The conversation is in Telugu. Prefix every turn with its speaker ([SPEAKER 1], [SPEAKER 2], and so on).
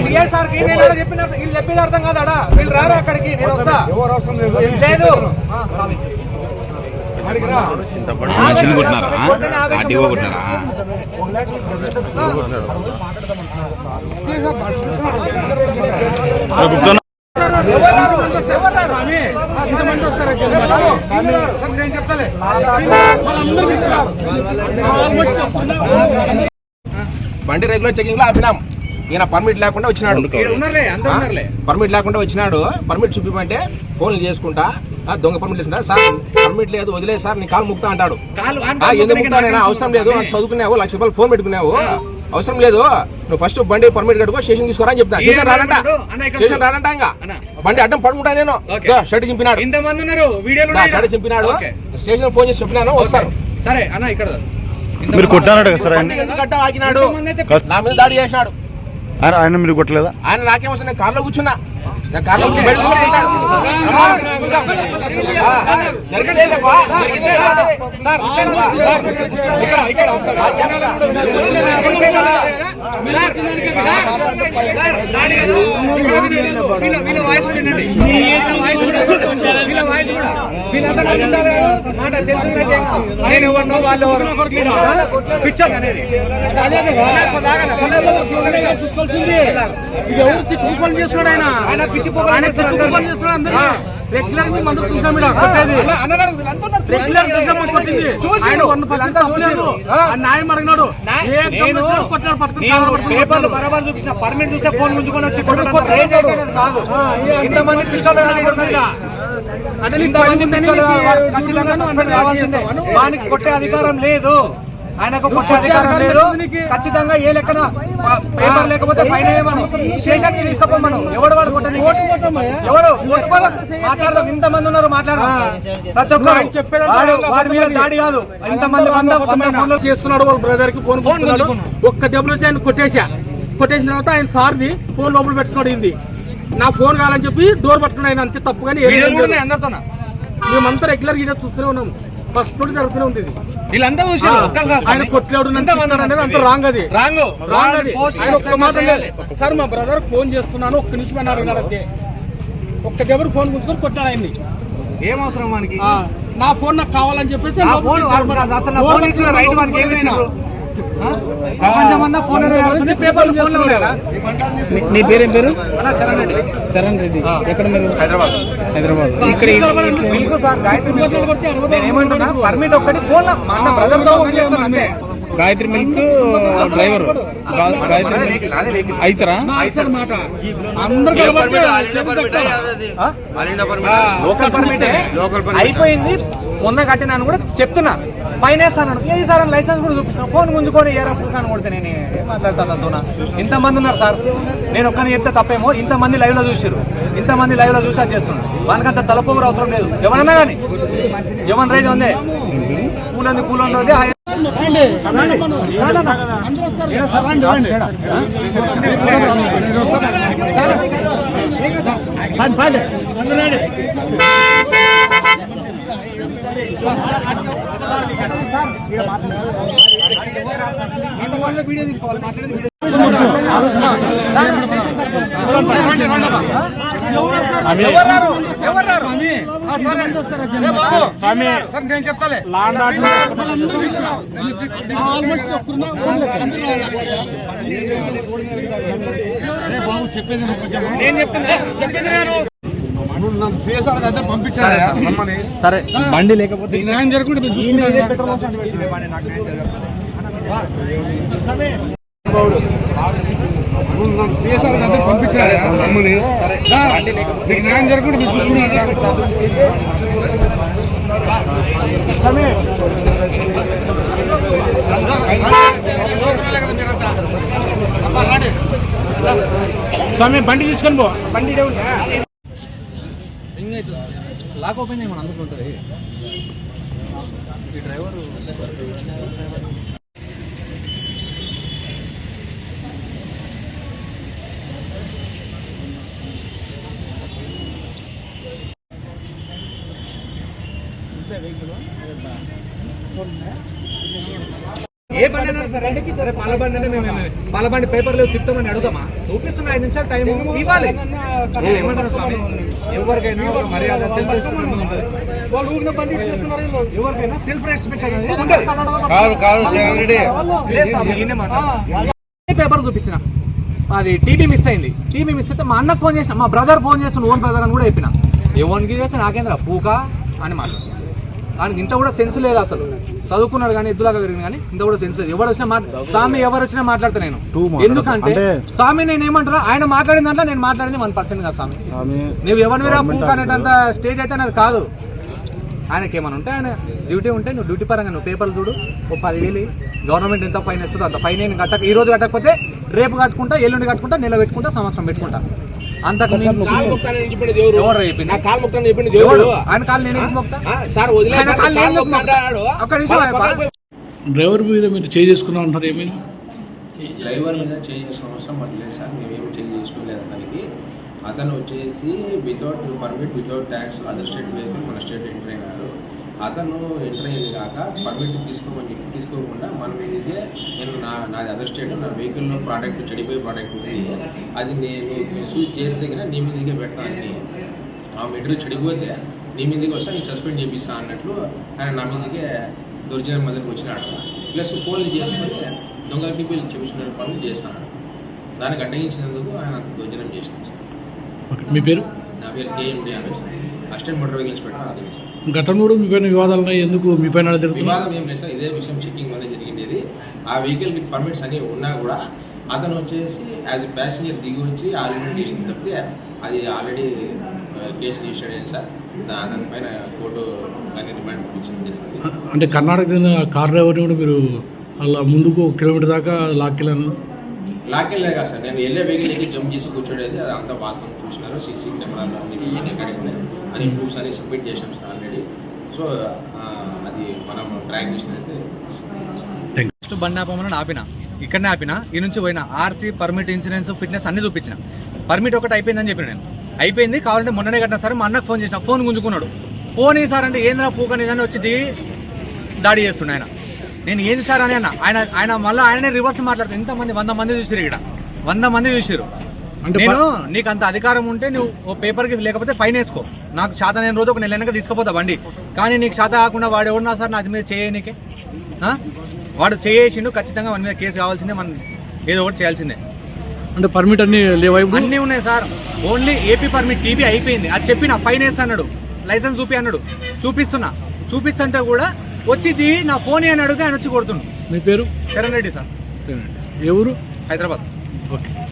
[SPEAKER 1] సిఎస్ఆర్కి నేను ఆడ చెప్పిన వీళ్ళు చెప్పేది అర్థం కాదాడా వీళ్ళు రారా అక్కడికి నేను వస్తా
[SPEAKER 2] లేదు
[SPEAKER 1] నేను చెప్తాలే.
[SPEAKER 3] బండి రెగ్యులర్ చెకింగ్లో ఆపినాం ఈయన పర్మిట్ లేకుండా వచ్చినాడు.
[SPEAKER 1] ఇక్కడ ఉన్నారులే అందరూ ఉన్నారులే.
[SPEAKER 3] పర్మిట్ లేకుండా వచ్చినాడు. పర్మిట్ చూపిమంటే ఫోన్లు చేసుకుంటా. ఆ, దొంగ పర్మిట్ తీసుకుంటా. సార్ పర్మిట్ లేదు వదిలేదు సార్ నీ కాలు ముక్తా అంటాడు. ఆ, ఎందుకు అవసరం లేదు. నాకు చదువుకున్నావు లక్ష రూపాయలు ఫోన్ పెట్టుకున్నావు. అవసరం లేదు. నువ్వు ఫస్ట్ బండి పర్మిట్ కట్టుకో స్టేషన్ తీసుకోరా అని చెప్తా. స్టేషన్ రానంట.
[SPEAKER 1] అన్న, ఇక్కడ
[SPEAKER 3] స్టేషన్ రానంట ఇంకా. బండి అడ్డం పడుకుంటా నేను. షర్ట్ చింపినాడు.
[SPEAKER 1] ఇంతమంది ఉన్నారు. వీడియోలు
[SPEAKER 3] దా, షర్ట్ చింపినాడు. స్టేషన్ ఫోన్ చేసి చెప్పినాను వస్తారు.
[SPEAKER 1] సరే అన్న ఇక్కడ.
[SPEAKER 4] మీరు కొట్టారట కదా సార్
[SPEAKER 3] నా మీద దాడి చేసినాడు
[SPEAKER 4] ఆయన ఆయన మీరు కొట్టలేదా
[SPEAKER 3] ఆయన నాకేమో నేను కార్లో కూర్చున్నా. నేను
[SPEAKER 1] ఎవరినో వాళ్ళు పిచ్చర్ అనేది చూసుకోవాల్సింది ఇది ఎవరు చేస్తున్నాడు ఆయన ఆయన పిచ్చి మందు రెగ్యులర్ న్యాయం అడిగినాడు.
[SPEAKER 5] పేపర్లు. బరాబర్ చూపించిన పర్మిట్ చూసే ఫోన్ వచ్చి కాదు. ఇంతమంది పిచ్చోళ్ళు.
[SPEAKER 1] అంటే
[SPEAKER 5] ఇంతమంది. ఖచ్చితంగా వానికి కొట్టే అధికారం లేదు. ఆయనకు కొట్టే అధికారం లేదు. ఖచ్చితంగా ఏ లెక్కన పేపర్ లేకపోతే ఫైన్ వేయమను స్టేషన్కి తీసుకపోమను ఎవడు వాడు కొట్టని ఎవడు? మాట్లాడదాం. ఇంతమంది ఉన్నారు మాట్లాడదాం. ప్రతి ఒక్కరు వాడు వాడి మీద దాడి కాదు. ఇంతమంది వంద వంద ఫోన్లు
[SPEAKER 1] చేస్తున్నాడు వాళ్ళ బ్రదర్కి ఫోన్ కొడుతున్నాడు ఒక్క దెబ్బలు వచ్చి ఆయన కొట్టేసా కొట్టేసిన తర్వాత ఆయన సార్ది ఫోన్ లోపల పెట్టుకోడు ఇది నా ఫోన్ కావాలని చెప్పి డోర్ పట్టుకుని ఆయన అంతే తప్పు కానీ మేమంతా రెగ్యులర్గా చూస్తూనే ఉన్నాం. ఫస్ట్ నుండి జరుగుతూనే ఉంది ఇది.
[SPEAKER 5] వీళ్ళందరూ చూసారు
[SPEAKER 1] ఆయన కొట్లాడు అనేది అంత రాంగ్ అది.
[SPEAKER 5] రాంగ్.
[SPEAKER 1] రాంగ్ అది. ఆయన ఒక్క మాట. సార్ మా బ్రదర్ ఫోన్ చేస్తున్నాను ఒక్క నిమిషం అన్నాడు అంతే. ఒక్క దెబ్బ ఫోన్ గుంచుకొని కొట్టాడు ఆయన్ని.
[SPEAKER 5] ఏం అవసరం
[SPEAKER 1] నా ఫోన్ నాకు కావాలని చెప్పేసి
[SPEAKER 5] ఫోన్ అసలు నా పేపర్లు
[SPEAKER 2] పేరేం పేరు?
[SPEAKER 5] చరణ్ రెడ్డి.
[SPEAKER 2] చరణ్ రెడ్డి. ఎక్కడ మీరు?
[SPEAKER 5] హైదరాబాద్.
[SPEAKER 2] హైదరాబాద్.
[SPEAKER 5] ఇక్కడ మిల్క్ సార్ గాయత్రి మిల్క్ నేను ఏమంటున్నా పర్మిట్ ఒక్కటి అంతే.
[SPEAKER 2] గాయత్రి మిల్క్ డ్రైవర్ గాయత్రి
[SPEAKER 1] మాట. అందరూ
[SPEAKER 5] పర్మిట్ అయిపోయింది. మొన్న కట్టినాను కూడా చెప్తున్నా. ఫైన్ వేస్తాను ఏ సార్ లైసెన్స్ కూడా చూపిస్తాను ఫోన్ గుంజుకొని ఏ రప్పుడు కానీ కొడితే నేను ఏం మాట్లాడతాను ఇంతమంది ఉన్నారు సార్. నేను ఒక్కని చెప్తే తప్పేమో ఇంతమంది లైవ్లో చూసారు ఇంతమంది లైవ్లో చూసా చేస్తున్నాడు వానికంత తలపొగరు అవసరం లేదు. ఎవరన్నా కానీ ఎవరి రైజ్ ఉందే? పూలంది కూలంది రోజే వీడియో తీసుకోవాలి మాట్లాడేది వీడియో
[SPEAKER 1] సార్ నేను చెప్తాలే నేను చెప్పేది నేను
[SPEAKER 2] సరే బండి లేకపోతే
[SPEAKER 1] న్యాయం చూస్తున్నారు సిఎస్ఆర్ అయితే పంపించారు? నీకు న్యాయం జరుగుతుంటే మీరు చూస్తున్నారు
[SPEAKER 2] స్వామి బండి తీసుకొని పో. బండి
[SPEAKER 5] లాక్ ఓపెన్ చేయమని అందులో ఉంటుంది ఈ డ్రైవర్ ఏ బండి అన్నారు సరే. పాల బండి అంటే మేము పాల బండి పేపర్లు తిప్పుతామని అడుగుతామా చూపిస్తున్నా ఐదు నిమిషాలు టైం ఇవ్వాలి. నేను ఏమంటాను స్వామి? ఎవరికైనా మర్యాద సెల్ఫ్ రెస్పెక్ట్ అనేది ఉంటుంది ఎవరికైనా సెల్ఫ్ రెస్పెక్ట్ అనేది
[SPEAKER 1] కాదు కాదు
[SPEAKER 5] లేదు. పేపర్ చూపించిన? అది టీవీ మిస్ అయింది. టీవీ మిస్ అయితే మా అన్నకు ఫోన్ చేసిన మా బ్రదర్ ఫోన్ చేసిన ఓన్ బ్రదర్ అని కూడా చెప్పిన. ఎవరికి చేస్తే నాకేంద్ర పూక? అని మాట్లాడు దానికి ఇంత కూడా సెన్స్ లేదు అసలు. చదువుకున్నాడు కానీ ఎద్దులాగా పెరిగింది కానీ ఇంత కూడా సెన్స్ లేదు. ఎవరు వచ్చినా స్వామి ఎవరు వచ్చినా మాట్లాడతా నేను. ఎందుకంటే స్వామి నేను ఏమంటారా ఆయన మాట్లాడిన దాంట్లో నేను మాట్లాడింది వన్ పర్సెంట్ కదా స్వామి. నువ్వు ఎవరి మీద అనేటంత స్టేజ్ అయితే నాకు కాదు. ఆయనకి ఏమైనా ఉంటే ఆయన డ్యూటీ ఉంటే నువ్వు డ్యూటీ పరంగా నువ్వు పేపర్లు చూడు. ఓ పదివేలు గవర్నమెంట్ ఎంత ఫైన్ ఇస్తుందో అంత ఫైన్ నేను కట్టక ఈ రోజు కట్టకపోతే రేపు కట్టుకుంటా ఎల్లుండి కట్టుకుంటా నెల పెట్టుకుంటా సంవత్సరం పెట్టుకుంటా. అంతకు మించి ఎవరు? చెప్పింది?
[SPEAKER 4] కాలు
[SPEAKER 5] నేను ఎందుకు ఆయన
[SPEAKER 4] కాలు
[SPEAKER 5] నేను ఎందుకు
[SPEAKER 4] ముక్తా.
[SPEAKER 5] ఒక్క నిమిషం
[SPEAKER 6] డ్రైవర్ మీద మీరు చేయి చేసుకున్నా అంటారు ఏమైంది
[SPEAKER 3] డ్రైవర్ మీద చేంజ్ చేసిన అవసరం మాకు లేదు సార్. మేమేం చేంజ్ చేసుకోలేదు అతనికి. అతను వచ్చేసి without permit without tax other state vehicle మన స్టేట్ ఎంటర్ అయినాడు అతను ఎంటర్ అయింది కాక పర్మిట్ తీసుకోమని చెప్పి తీసుకోకుండా మన మీదకే నేను నా నాది అదర్ స్టేట్ నా వెహికల్లో ప్రోడక్ట్ చెడిపోయే ప్రోడక్ట్ ఉంది అది నేను మిస్యూజ్ చేస్తే కనుక నీ మీదకే పెట్టాలని ఆ మెటీరియల్ చెడిపోతే నీ మీదకి వస్తే నీకు సస్పెండ్ చేపిస్తా అన్నట్లు ఆయన నా మీదకే దొరికిన మొదటికి వచ్చినాడు. ప్లస్ ఫోన్లు చేసుకొని దొంగ టీపీలు చెప్పించిన పనులు చేస్తాడు. దానికి అడ్డగించినందుకు ఆయన దొర్జనం
[SPEAKER 6] ఓకే. మీ పేరు?
[SPEAKER 3] నా పేరు కేఎండి అనేసి అసిస్టెంట్ మోటార్ వెహికల్ ఇన్స్పెక్టర్
[SPEAKER 6] గతంలో కూడా మీ పైన వివాదాలు ఉన్నాయి ఎందుకు మీ పైన అలా జరుగుతుంది
[SPEAKER 3] వివాదం ఏం లేదు సార్ ఇదే విషయం చెకింగ్ వల్ల జరిగింది ఆ వెహికల్ పర్మిట్స్ అన్ని ఉన్నా కూడా అతను వచ్చేసి యాజ్ ఎ ప్యాసింజర్ దిగి వచ్చి ఆర్గ్యుమెంట్ చేసింది తప్పితే అది ఆల్రెడీ కేసు రిజిస్టర్ అయింది సార్. దా- దానిపైన కోర్టు కానీ రిమాండ్ ఇచ్చింది జరిగింది.
[SPEAKER 6] అంటే కర్ణాటక చెందిన కార్ డ్రైవర్ని కూడా మీరు అలా ముందుకు ఒక కిలోమీటర్ దాకా లాక్కెళ్ళాను.
[SPEAKER 3] లాకెళ్ళే కాదు సార్. నేను వెళ్ళే వెహికల్ ఎక్కి జంప్ చేసి కూర్చోడేది అది అంతా వాస్తవం చూసినారు. సీసీ కెమెరాలో అన్ని రికార్డింగ్స్ ఉన్నాయి. అని ప్రూఫ్స్ అని సబ్మిట్ చేసాం సార్ ఆల్రెడీ సో అది మనం ట్రాక్ చేసినైతే
[SPEAKER 7] ఫస్ట్ బండి ఆపమని ఆపిన. ఇక్కడనే ఆపిన ఈ నుంచి పోయిన. ఆర్సీ పర్మిట్ ఇన్సూరెన్స్ ఫిట్నెస్ అన్ని చూపించిన. పర్మిట్ ఒకటి అయిపోయిందని చెప్పిన నేను. అయిపోయింది కావాలంటే మొన్ననే కట్టిన సార్ మా అన్నకు ఫోన్ చేసిన. ఫోన్ గుంజుకున్నాడు. ఫోన్ ఏ సార్ అంటే ఏంద్రా పూకని అని వచ్చి దిగి దాడి చేస్తుండే ఆయన. నేను ఏంది సార్ అని అన్న? ఆయన ఆయన మళ్ళీ ఆయననే రివర్స్ మాట్లాడుతూ ఎంతమంది వంద మంది చూసిరు ఇక్కడ? వంద మంది చూసిరు నేను నీకు అంత అధికారం ఉంటే నువ్వు ఓ పేపర్కి లేకపోతే ఫైన్ వేసుకో. నాకు శాత నేను రోజు ఒక నెల వెనక తీసుకుపోతా బండి. కానీ నీకు శాత కాకుండా వాడు ఎవరున్నా సార్ నాకు మీద చేయనీకే? వాడు చేసిండు ఖచ్చితంగా మన మీద కేసు కావాల్సిందే మనం ఏదో ఒకటి చేయాల్సిందే.
[SPEAKER 6] అంటే పర్మిట్ అన్ని లేవా
[SPEAKER 7] అన్నీ ఉన్నాయి sir. Only AP permit TV అయిపోయింది. అది చెప్పిన ఫైన్ వేస్తా అన్నాడు. లైసెన్స్ చూపి అన్నాడు. చూపిస్తున్నా. చూపిస్తుంటే కూడా వచ్చి దిగి నా ఫోన్ అని అడిగితే ఆయన వచ్చి కొడుతుండు.
[SPEAKER 6] మీ పేరు?
[SPEAKER 7] చరణ్ రెడ్డి సార్.
[SPEAKER 6] ఎవరు
[SPEAKER 7] హైదరాబాద్.
[SPEAKER 6] ఓకే.